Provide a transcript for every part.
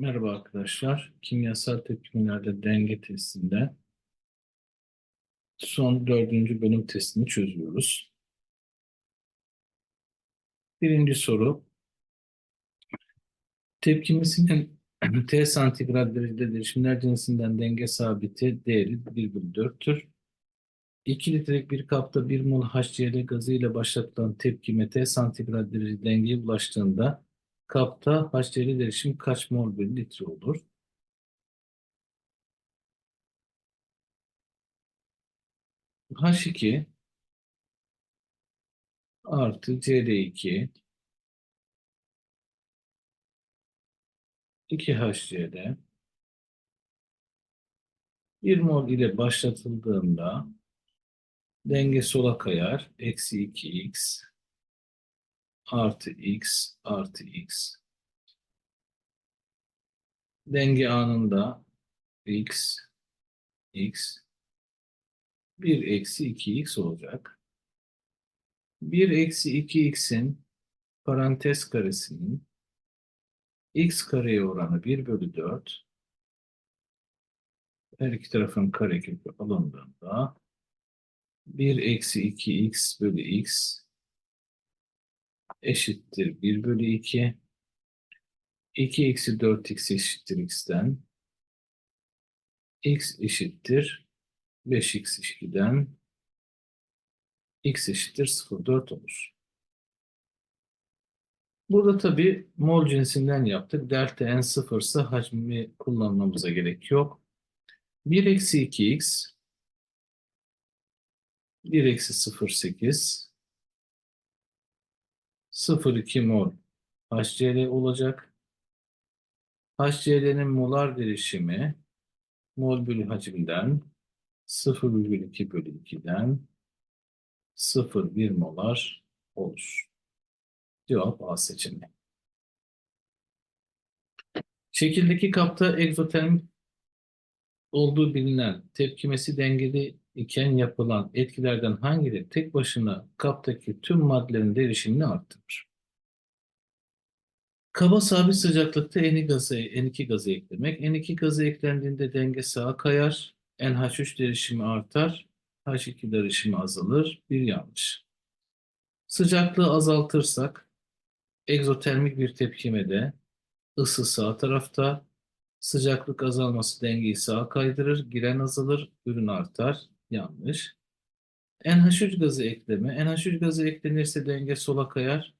Merhaba arkadaşlar. Kimyasal tepkimelerde denge testinde son dördüncü bölüm testini çözüyoruz. Birinci soru. Tepkimesinin T santigrat derecede değişimler cinsinden denge sabiti değeri 1 bölü 4'tür. 2 litrelik bir kapta 1 mol HCl gazı ile başlatılan tepkime T santigrat derece dengeye ulaştığında kapta HCl derişim kaç mol bölü litre olur? H2 artı Cl2 2 HCl 1 mol ile başlatıldığında denge sola kayar. Eksi 2x artı x artı x. Denge anında x x 1 eksi 2x olacak. 1 eksi 2x'in parantez karesinin x kareye oranı 1 bölü 4. Her iki tarafın karekökü alındığında 1 eksi 2x bölü x eşittir 1 bölü 2. 2 eksi 4x eşittir x'ten. x eşittir 5x 2'den x eşittir 0,4 olur. Burada tabii mol cinsinden yaptık. Delta n sıfırsa hacmi kullanmamıza gerek yok. 1 eksi 2x 1 eksi 0,8 0,2 mol HCl olacak. HCl'nin molar derişimi mol bölü hacimden 0,2 bölü 2'den 0,1 molar olur. Cevap A seçeneği. Şekildeki kapta egzotermik olduğu bilinen tepkimesi dengeli iken yapılan etkilerden hangileri tek başına kaptaki tüm maddelerin derişimini arttırır? Kaba sabit sıcaklıkta N2 gazı, N2 gazı eklemek. N2 gazı eklendiğinde denge sağa kayar. NH3 derişimi artar. H2 derişimi azalır. Bir yanlış. Sıcaklığı azaltırsak egzotermik bir tepkimede ısı sağ tarafta, sıcaklık azalması dengeyi sağa kaydırır, giren azalır, ürün artar. Yanlış. NH3 gazı ekleme. NH3 gazı eklenirse denge sola kayar.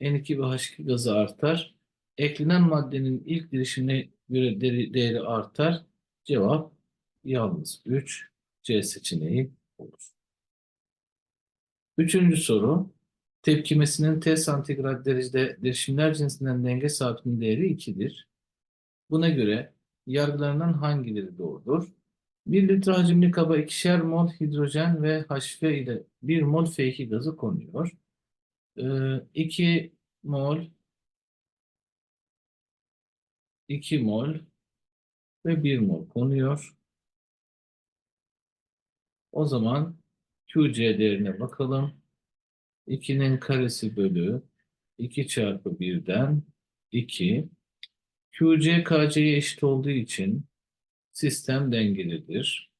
N2 ve H2 gazı artar. Eklenen maddenin ilk derişimine göre değeri, artar. Cevap yalnız 3 C seçeneği olur. Üçüncü soru. Tepkimesinin T santigrat derecede derişimler cinsinden denge sabitinin değeri 2'dir. Buna göre yargılarından hangileri doğrudur? 1 litre hacimli kaba ikişer mol hidrojen ve HF ile 1 mol F2 gazı konuyor. 2 mol 2 mol ve 1 mol konuyor. O zaman QC değerine bakalım. 2'nin karesi bölü 2 çarpı 1'den 2. QC KC'ye eşit olduğu için sistem dengelidir.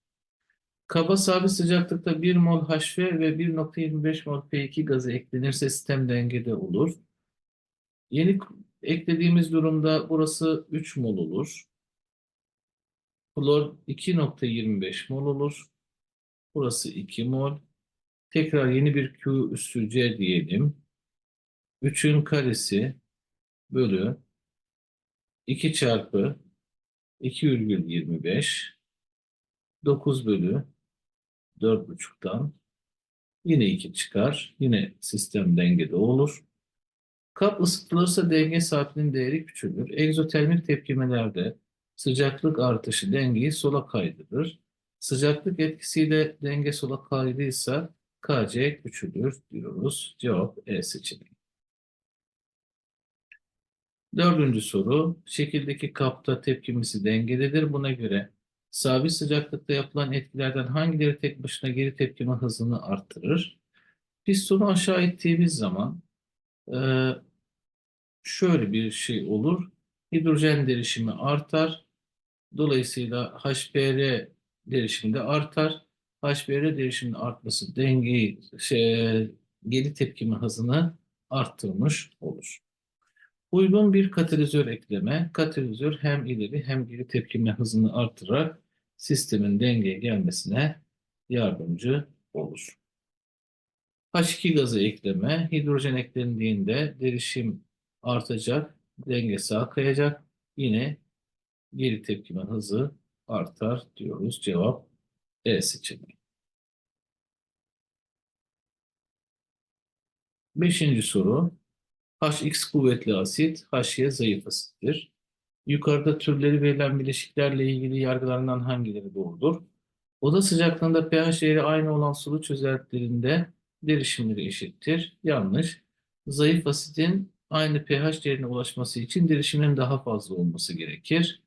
Kaba sabit sıcaklıkta 1 mol HF ve 1.25 mol P2 gazı eklenirse sistem dengede olur. Yeni eklediğimiz durumda burası 3 mol olur. Klor 2.25 mol olur. Burası 2 mol. Tekrar yeni bir Q üssü C diyelim. 3'ün karesi bölü 2 çarpı 2,25 9 bölü 4,5'tan yine 2 çıkar. Yine sistem dengede olur. Kap ısıtılırsa denge saatinin değeri küçülür. Egzotermik tepkimelerde sıcaklık artışı dengeyi sola kaydırır. Sıcaklık etkisiyle denge sola kaydıysa KC küçülür diyoruz. Cevap E seçeneği. Dördüncü soru. Şekildeki kapta tepkimesi dengededir. Buna göre sabit sıcaklıkta yapılan etkilerden hangileri tek başına geri tepkime hızını arttırır? Pistonu aşağı ittiğimiz zaman e, şöyle bir şey olur. hidrojen derişimi artar. Dolayısıyla HBr derişimi de artar. HBr derişiminin artması dengeyi, şey, geri tepkime hızını arttırmış olur. Uygun bir katalizör ekleme. Katalizör hem ileri hem geri tepkime hızını artırarak sistemin dengeye gelmesine yardımcı olur. H2 gazı ekleme. Hidrojen eklendiğinde derişim artacak, denge sağa kayacak. Yine geri tepkime hızı artar diyoruz. Cevap E seçeneği. Beşinci soru. HX kuvvetli asit, HY zayıf asittir. Yukarıda türleri verilen bileşiklerle ilgili yargılarından hangileri doğrudur? Oda sıcaklığında pH değeri aynı olan sulu çözeltilerinde derişimleri eşittir. Yanlış. Zayıf asitin aynı pH değerine ulaşması için derişimin daha fazla olması gerekir.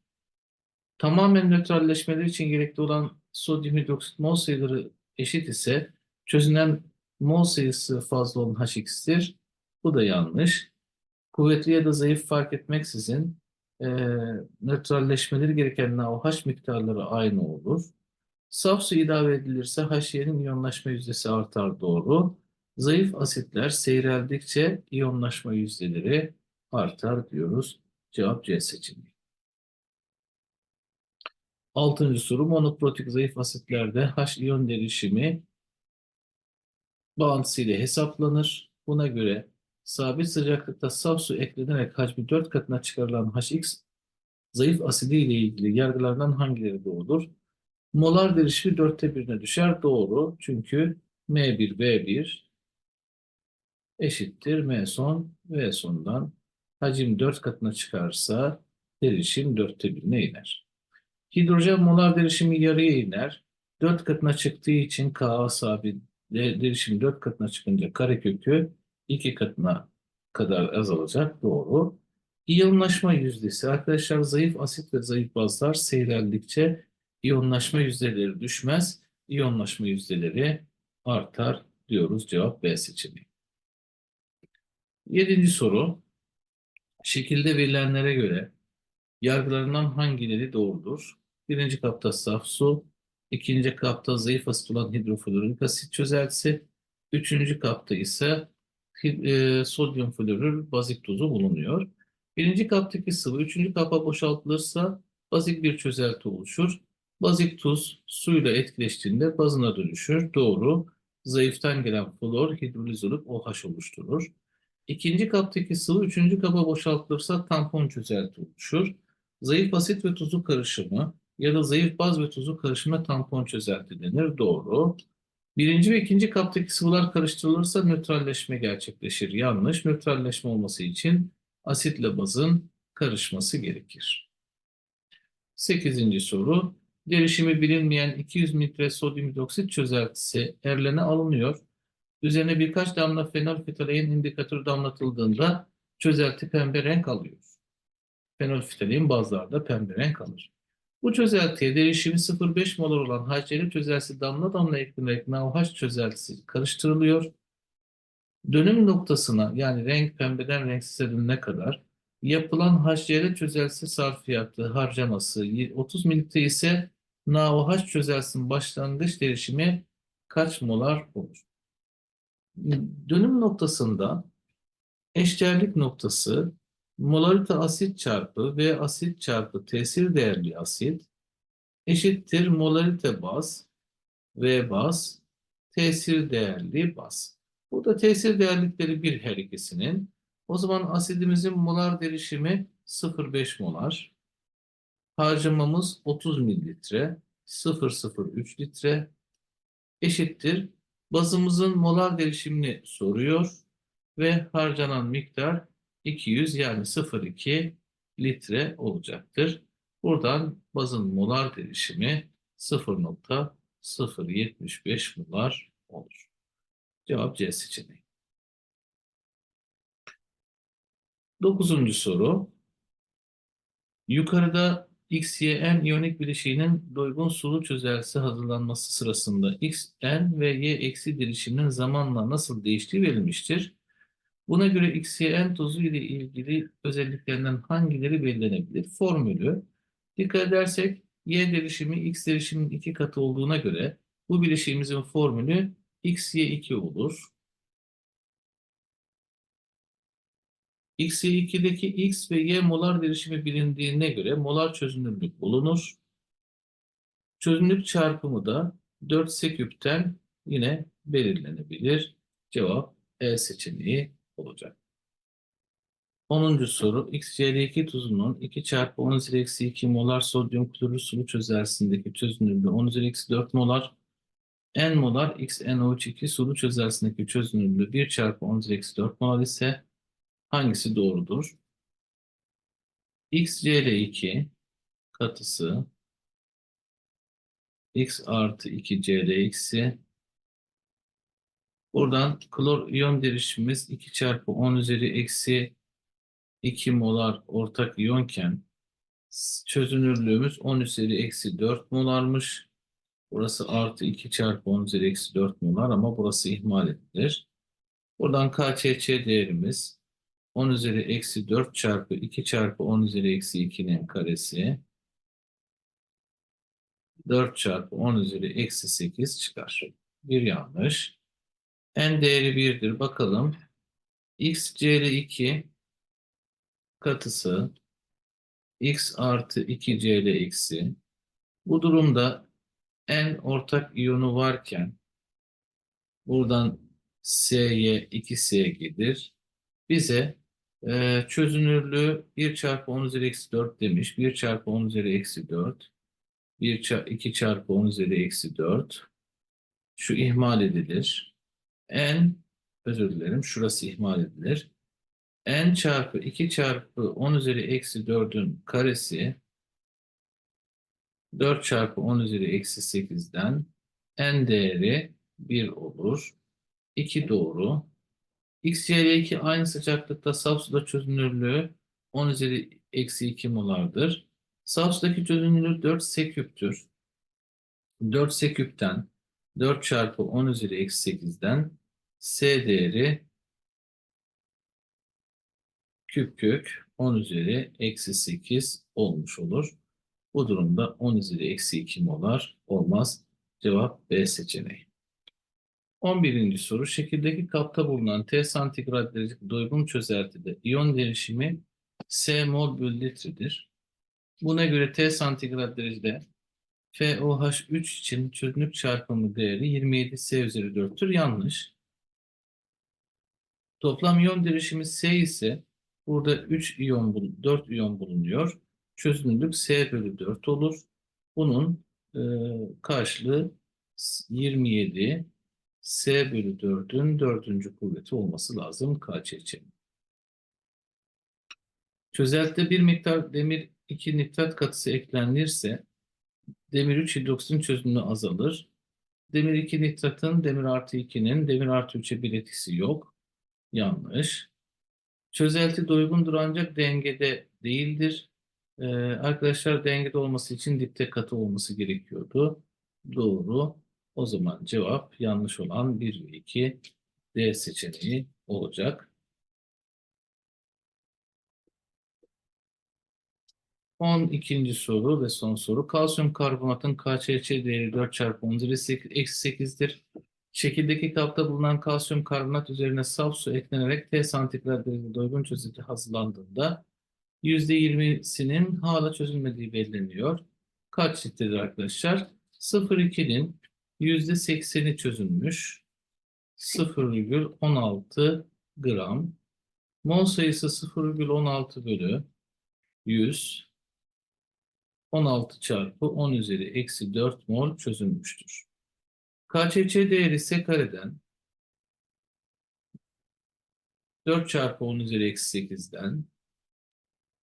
Tamamen nötralleşmeleri için gerekli olan sodyum hidroksit mol sayıları eşit ise çözünen mol sayısı fazla olan HX'tir. Bu da yanlış. Kuvvetli ya da zayıf fark etmeksizin e, nötralleşmeleri gereken NaOH miktarları aynı olur. Saf su ilave edilirse HY'nin iyonlaşma yüzdesi artar doğru. Zayıf asitler seyreldikçe iyonlaşma yüzdeleri artar diyoruz. Cevap C seçeneği. Altıncı soru monoprotik zayıf asitlerde H iyon derişimi bağıntısıyla hesaplanır. Buna göre sabit sıcaklıkta saf su eklenerek hacmi 4 katına çıkarılan HX zayıf asidi ile ilgili yargılardan hangileri doğrudur? Molar derişimi 4'te 1'ine düşer. Doğru. Çünkü M1 V1 eşittir M son V sondan hacim 4 katına çıkarsa derişim 4'te 1'ine iner. Hidrojen molar derişimi yarıya iner. 4 katına çıktığı için Ka sabit derişim 4 katına çıkınca karekökü 2 katına kadar azalacak. Doğru. İyonlaşma yüzdesi. Arkadaşlar zayıf asit ve zayıf bazlar seyreldikçe iyonlaşma yüzdeleri düşmez. İyonlaşma yüzdeleri artar diyoruz. Cevap B seçeneği. Yedinci soru. Şekilde verilenlere göre yargılarından hangileri doğrudur? Birinci kapta saf su, ikinci kapta zayıf asit olan hidroflorik asit çözeltisi, üçüncü kapta ise e, sodyum florür bazik tuzu bulunuyor. Birinci kaptaki sıvı üçüncü kapa boşaltılırsa bazik bir çözelti oluşur. Bazik tuz suyla etkileştiğinde bazına dönüşür. Doğru. Zayıftan gelen flor hidroliz olup OH oluşturur. İkinci kaptaki sıvı üçüncü kaba boşaltılırsa tampon çözelti oluşur. Zayıf asit ve tuzu karışımı ya da zayıf baz ve tuzu karışımı tampon çözelti denir. Doğru. Birinci ve ikinci kaptaki sıvılar karıştırılırsa nötralleşme gerçekleşir. Yanlış. Nötralleşme olması için asitle bazın karışması gerekir. Sekizinci soru. Derişimi bilinmeyen 200 litre sodyum hidroksit çözeltisi erlene alınıyor. Üzerine birkaç damla fenolftalein indikatörü damlatıldığında çözelti pembe renk alıyor. Fenolftalein bazılarda pembe renk alır. Bu çözeltiye derişimi 0,5 molar olan HCl çözeltisi damla damla eklenerek NaOH çözeltisi karıştırılıyor. Dönüm noktasına yani renk pembeden renksize dönene kadar yapılan HCl çözeltisi sarfiyatı harcaması 30 mililitre ise NaOH çözeltisinin başlangıç derişimi kaç molar olur? Dönüm noktasında eşdeğerlik noktası molarite asit çarpı V asit çarpı tesir değerli asit eşittir molarite baz V baz tesir değerli baz. Burada tesir değerlikleri bir her ikisinin. O zaman asidimizin molar derişimi 0,5 molar. Harcamamız 30 mililitre. 0,03 litre eşittir. Bazımızın molar derişimini soruyor ve harcanan miktar 200 yani 0,2 litre olacaktır. Buradan bazın molar derişimi 0.075 molar olur. Cevap C seçeneği. Dokuzuncu soru. Yukarıda XYN iyonik bileşiğinin doygun sulu çözeltisi hazırlanması sırasında XN ve Y eksi derişiminin zamanla nasıl değiştiği verilmiştir. Buna göre XYN tozu ile ilgili özelliklerinden hangileri belirlenebilir? Formülü. Dikkat edersek Y derişimi X derişiminin iki katı olduğuna göre bu bileşiğimizin formülü XY2 olur. XY2'deki X ve Y molar derişimi bilindiğine göre molar çözünürlük bulunur. Çözünürlük çarpımı da 4 küpten yine belirlenebilir. Cevap E seçeneği olacak. 10. soru XCl2 tuzunun 2 çarpı 10 üzeri eksi 2 molar sodyum klorür sulu çözeltisindeki çözünürlüğü 10 üzeri eksi 4 molar N molar XNO2 sulu çözeltisindeki çözünürlüğü 1 çarpı 10 üzeri eksi 4 molar ise hangisi doğrudur? XCl2 katısı X artı 2 CLX'i buradan klor iyon derişimimiz 2 çarpı 10 üzeri eksi 2 molar ortak iyonken çözünürlüğümüz 10 üzeri eksi 4 molarmış. Burası artı 2 çarpı 10 üzeri eksi 4 molar ama burası ihmal edilir. Buradan KÇÇ değerimiz 10 üzeri eksi 4 çarpı 2 çarpı 10 üzeri eksi 2'nin karesi 4 çarpı 10 üzeri eksi 8 çıkar. Bir yanlış. N değeri 1'dir. Bakalım. X CL2 katısı X artı 2 CL eksi. Bu durumda N ortak iyonu varken buradan S'ye 2S gelir. Bize e, çözünürlüğü 1 çarpı 10 üzeri eksi 4 demiş. 1 çarpı 10 üzeri eksi 4. 1 çarpı 2 çarpı 10 üzeri eksi 4. Şu ihmal edilir. N özür dilerim şurası ihmal edilir. N çarpı 2 çarpı 10 üzeri eksi 4'ün karesi 4 çarpı 10 üzeri eksi 8'den N değeri 1 olur. 2 doğru. X, Y, Y2 aynı sıcaklıkta saf suda çözünürlüğü 10 üzeri eksi 2 molardır. Saf sudaki çözünürlüğü 4 S küptür. 4 S küpten 4 çarpı 10 üzeri eksi 8'den S değeri küp kök 10 üzeri eksi 8 olmuş olur. Bu durumda 10 üzeri eksi 2 molar olmaz. Cevap B seçeneği. 11. soru. Şekildeki kapta bulunan T santigrat derecelik doygun çözeltide iyon derişimi S mol bölü litredir. Buna göre T santigrat derecede FOH3 için çözünürlük çarpımı değeri 27 S üzeri 4'tür. Yanlış. Toplam iyon derişimi S ise burada 3 iyon, 4 iyon bulunuyor. Çözünürlük S bölü 4 olur. Bunun e, karşılığı 27 S bölü 4'ün dördüncü kuvveti olması lazım KÇÇ. Çözeltide bir miktar demir 2 nitrat katısı eklenirse demir 3 hidroksin çözünürlüğü azalır. Demir 2 nitratın demir artı 2'nin demir artı 3'e bir etkisi yok. Yanlış. Çözelti doygundur ancak dengede değildir. Ee, arkadaşlar dengede olması için dipte katı olması gerekiyordu. Doğru. O zaman cevap yanlış olan 1 ve 2 D seçeneği olacak. 12. soru ve son soru. Kalsiyum karbonatın KÇÇ değeri 4 çarpı 10 eksi 8'dir. Şekildeki kapta bulunan kalsiyum karbonat üzerine saf su eklenerek T santigrat derecede doygun çözücü hazırlandığında %20'sinin hala çözülmediği belirleniyor. Kaç litredir arkadaşlar? 0,2'nin %80'i çözülmüş. 0,16 gram. Mol sayısı 0,16 bölü 100. 16 çarpı 10 üzeri eksi 4 mol çözülmüştür. KÇÇ değeri ise kareden 4 çarpı 10 üzeri eksi 8'den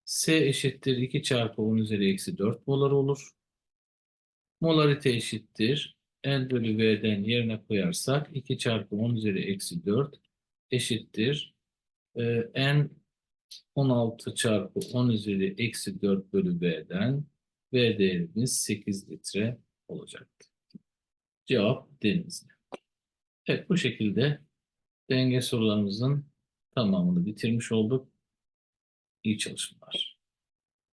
S eşittir 2 çarpı 10 üzeri eksi 4 molar olur. Molarite eşittir. L bölü V'den yerine koyarsak 2 çarpı 10 üzeri eksi 4 eşittir. Ee, N 16 çarpı 10 üzeri eksi 4 bölü V'den V değerimiz 8 litre olacaktır. Cevap denizli. Evet bu şekilde denge sorularımızın tamamını bitirmiş olduk. İyi çalışmalar.